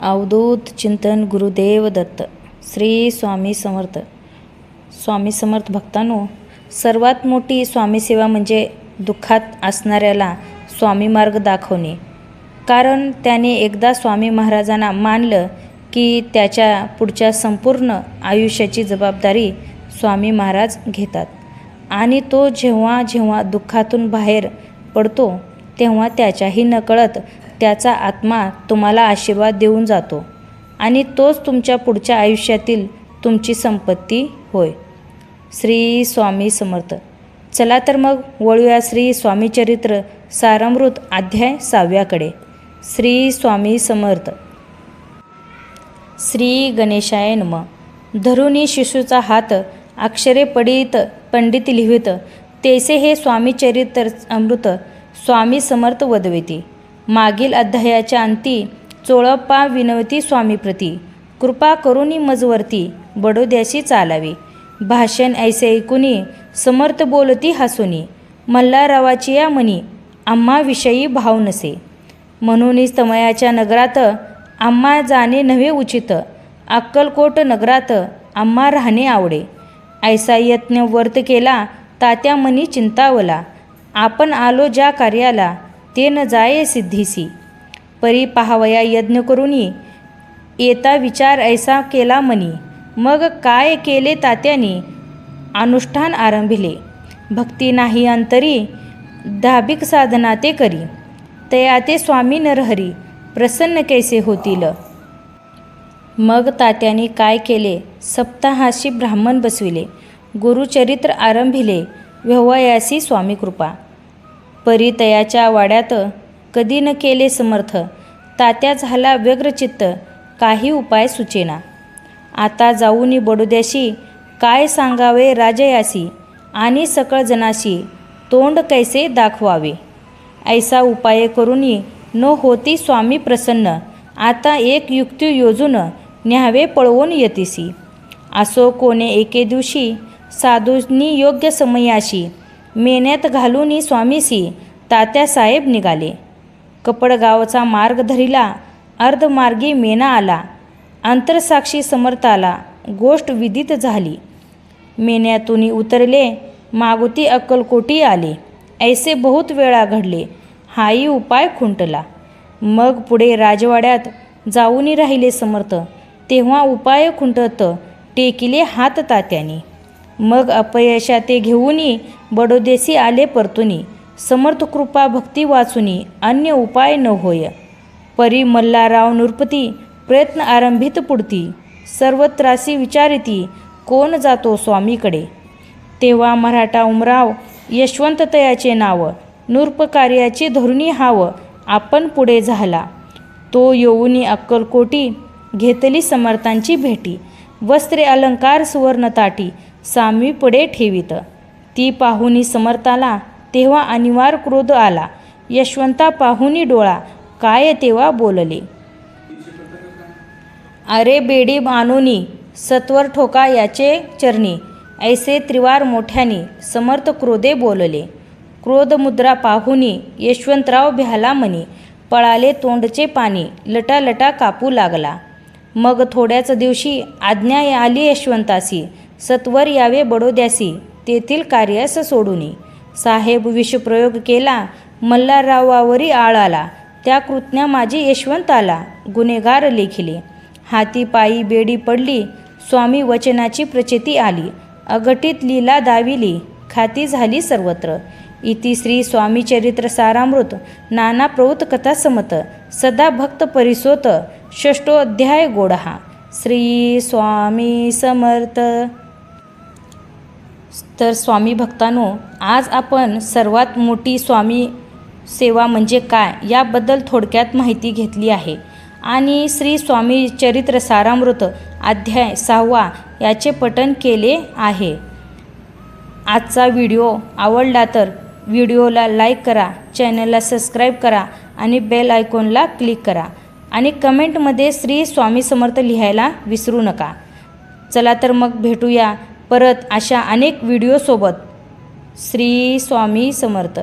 अवधूत चिंतन गुरुदेव दत्त. श्री स्वामी समर्थ. स्वामी समर्थ भक्तांनो सर्वात मोठी स्वामी सेवा म्हणजे दुःखात असणाऱ्याला स्वामी मार्ग दाखवणे. कारण त्याने एकदा स्वामी महाराजांना मानलं की त्याच्या पुढच्या संपूर्ण आयुष्याची जबाबदारी स्वामी महाराज घेतात. आणि तो जेव्हा जेव्हा दुःखातून बाहेर पडतो तेव्हा त्याच्याही नकळत त्याचा आत्मा तुम्हाला आशीर्वाद देऊन जातो. आणि तोच तुमच्या पुढच्या आयुष्यातील तुमची संपत्ती होय. श्री स्वामी समर्थ. चला तर मग वळूया श्री स्वामी चरित्र सारामृत अध्याय सहाव्याकडे. श्री स्वामी समर्थ. श्री गणेशाय नम. धरुणी शिशूचा हात अक्षरे पडित पंडित लिहित तेसे हे स्वामी चरित्र अमृत स्वामी समर्थ वदवेती. मागील अध्यायाच्या अंती चोळप्पा विनवती स्वामीप्रती. कृपा करुनी मजवरती बडोद्याशी चालावी. भाषण ऐसे ऐकुनी समर्थ बोलती हसुनी. मल्हाररावाची या मनी आम्हाविषयी भाव नसे. म्हणूनही तमयाच्या नगरात आम्हा जाणे नव्हे उचित. अक्कलकोट नगरात आम्हा राहणे आवडे. ऐसा यत्न वर्त केला तात्या मनी चिंतावला. आपण आलो ज्या कार्याला ते न जाये सिद्धीसी. परी पाहावया यज्ञ करूनी येता विचार ऐसा केला मनी. मग काय केले तात्याने? अनुष्ठान आरंभिले. भक्ती नाही अंतरी धाबिक साधना ते करी. तया ते स्वामी नरहरी प्रसन्न कैसे होतील? मग तात्याने काय केले? सप्ताहाशी ब्राह्मण बसविले. गुरुचरित्र आरंभिले. व्यवयासी स्वामी कृपा. परितयाच्या वाड्यात कधी न केले समर्थ. तात्या झाला व्यग्रचित्त काही उपाय सुचेना. आता जाऊनी बडोद्याशी काय सांगावे राजयासी आणि सकळ जनाशी तोंड कैसे दाखवावे? ऐसा उपाय करूनी न होती स्वामी प्रसन्न आता एक युक्ती योजून न्यावे पळवून येतीसी. असो कोणे एके दिवशी साधूंनी योग्य समयाशी मेन्यात घालूनी स्वामीसी तात्यासाहेब निघाले. कपडगावचा मार्ग धरिला अर्धमार्गी मेना आला. अंतरसाक्षी समर्थाला गोष्ट विदित झाली. मेण्यातून उतरले मागुती अक्कलकोटी आले. ऐसे बहुत वेळा घडले हाही उपाय खुंटला. मग पुढे राजवाड्यात जाऊनी राहिले समर्थ. तेव्हा उपाय खुंटत टेकिले हात तात्याने. मग अपयशा ते घेऊनही बडोदेसी आले परतुनी समर्थ कृपा भक्ती वाचुनी अन्य उपाय न होय. परी मल्लाराव नृपती प्रयत्न आरंभित पुढती सर्वत्रासी विचारिती कोण जातो स्वामीकडे? तेव्हा मराठा उमराव यशवंत तयाचे नाव नृप कार्याची धरुणी हाव आपण पुढे झाला. तो येऊनी अक्कलकोटी घेतली समर्थांची भेटी. वस्त्रे अलंकार सुवर्णताटी सामी पुढे ठेवीत. ती पाहुनी समर्थाला तेव्हा अनिवार क्रोध आला. यशवंता पाहुनी डोळा काय तेव्हा बोलले? अरे बेडी मानोनी सत्वर ठोका याचे चरणी ऐसे त्रिवार मोठ्याने समर्थ क्रोधे बोलले. क्रोध मुद्रा पाहुनी यशवंतराव भ्याला म्हणी पळाले तोंडचे पाणी लटालटा कापू लागला. मग थोड्याच दिवशी आज्ञा आली यशवंतासी सत्वर यावे बडोद्यासी तेथील कार्यास सोडूनी साहेब विषप्रयोग केला मल्हाररावावरी आळ आला. त्या कृत्या माझी यशवंत आला गुन्हेगार लेखिले. हाती पायी बेडी पडली स्वामी वचनाची प्रचिती आली. अघटित लीला दाविली खाती झाली सर्वत्र. इति श्री स्वामी चरित्र सारामृत नाना प्रवृत कथा समत सदा भक्त परिसोत षष्टोध्याय गोडहा. श्री स्वामी समर्थ. तर स्वामी भक्तांनो आज आपण सर्वात मोठी स्वामी सेवा म्हणजे काय याबद्दल थोडक्यात माहिती घेतली आहे. आणि श्री स्वामी चरित्र सारामृत अध्याय सहावा याचे पठण केले आहे. आजचा व्हिडिओ आवडला तर व्हिडिओला लाईक करा चॅनलला सबस्क्राईब करा आणि बेल आयकॉनला क्लिक करा. आणि कमेंटमध्ये श्री स्वामी समर्थ लिहायला विसरू नका. चला तर मग भेटूया परत अशा अनेक व्हिडिओसोबत श्री स्वामी समर्थ.